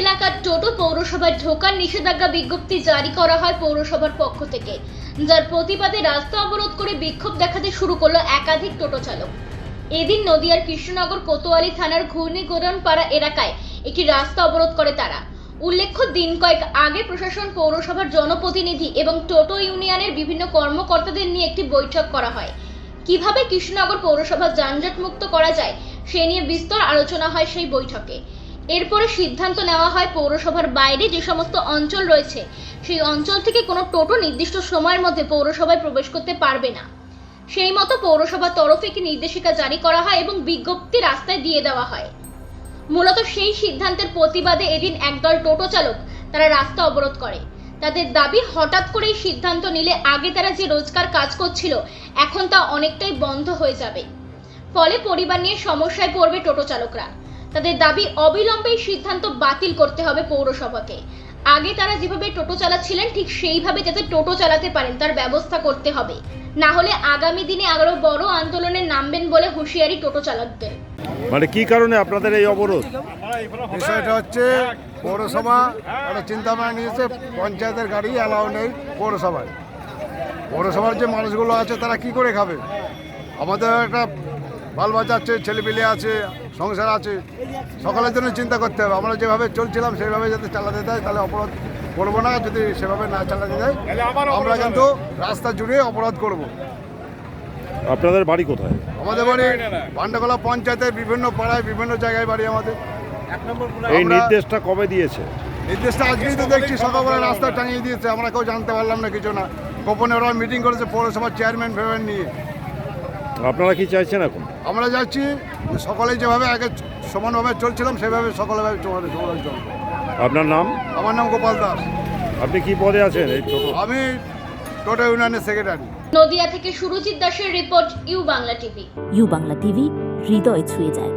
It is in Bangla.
এলাকার টোটো পৌরসভায় ঢোকার নিষেধাজ্ঞা বিজ্ঞপ্তি জারি করা হয় পৌরসভার পক্ষ থেকে, যার প্রতিবাদে রাস্তা অবরোধ করে বিক্ষোভ দেখাতে শুরু করল একাধিক টোটো চালক। এদিন নদিয়ার কৃষ্ণনগর কোতোয়ালি থানার ঘূর্ণিগোরন পাড়া এলাকায় একটি রাস্তা অবরোধ করে তারা। উল্লেখ্য, দিন কয়েক আগে প্রশাসন, পৌরসভার জনপ্রতিনিধি এবং টোটো ইউনিয়নের বিভিন্ন কর্মকর্তাদের নিয়ে একটি বৈঠক করা হয়। কীভাবে কৃষ্ণনগর পৌরসভা যানজট মুক্ত করা যায়, সে নিয়ে বিস্তর আলোচনা হয় সেই বৈঠকে। এরপরে সিদ্ধান্ত নেওয়া হয় পৌরসভার বাইরে যে সমস্ত অঞ্চল রয়েছে, সেই অঞ্চল থেকে কোনো টোটো নির্দিষ্ট সময়ের মধ্যে পৌরসভায় প্রবেশ করতে পারবে না। সেই মতো পৌরসভার তরফে একটি নির্দেশিকা জারি করা হয় এবং বিজ্ঞপ্তি রাস্তায় দিয়ে দেওয়া হয়। মূলত সেই সিদ্ধান্তের প্রতিবাদে এদিন একদল টোটো চালক তারা রাস্তা অবরোধ করে। তাদের দাবি, হঠাৎ করে এই সিদ্ধান্ত নিলে আগে তারা যে রোজগার কাজ করছিল, এখন তা অনেকটাই বন্ধ হয়ে যাবে। ফলে পরিবার নিয়ে সমস্যায় পড়বে টোটো চালকরা। তাদের দাবি অবিলম্বে সিদ্ধান্ত বাতিল করতে হবে পৌরসভাকে। আগে তারা যেভাবে টোটো চালাচ্ছিলেন ঠিক সেইভাবে যাতে টোটো চালাতে পারেন তার ব্যবস্থা করতে হবে। না হলে আগামী দিনে আরও বড় আন্দোলনে নামবেন বলে হুঁশিয়ারি টোটো চালকদের। মানে কি কারণে আপনাদের এই অবরোধ? বিষয়টা হচ্ছে পৌরসভা একটা চিন্তা ভাবনা নিয়েছে পঞ্চায়েতের গাড়ি অ্যালাউ নেই পৌরসভায়। পৌরসভার যে মানুষগুলো আছে তারা কি করে খাবে? আমাদের একটা বাল বাচ্চা আছে ছেলেপিলে আছে সংসার আছে। সকলের জন্য চিন্তা করতে হবে। আমরা যেভাবে চলছিলাম সেইভাবে যাতে চালাতে দেয় তাহলে অপরাধ করব না। যদি সেভাবে না চালাতে দেয় আমরা কিন্তু রাস্তা জুড়ে অপরাধ করব। আপনাদের বাড়ি কোথায়? আমাদের বাড়ি পান্ডাগোলা পঞ্চায়েতের বিভিন্ন পাড়ায় বিভিন্ন জায়গায় বাড়ি আমাদের। এই নির্দেশটা কবে দিয়েছে? নির্দেশটা আজকেই তো দেখছি সকালবেলা রাস্তা টাঙিয়ে দিয়েছে। আমরা কেউ জানতে পারলাম না কিছু না। গোপনে ওরা মিটিং করেছে পৌরসভার চেয়ারম্যান ফেয়ারম্যান নিয়ে। আপনারা কি চাইছেন এখন? আমরা যাচ্ছি সকলে যেভাবে আগে সমানভাবে চলছিলাম সেভাবে সকলেভাবে সমানভাবে চলবো। আপনার নাম? আমার নাম গোপাল দাস। আপনি কি পদে আছেন এই ছোট আমি টোটাল ইউনিয়নের সেক্রেটারি নদিয়া থেকে সুরজিৎ দাসের report U Bangla TV. U Bangla TV হৃদয় ছুঁয়ে যায়।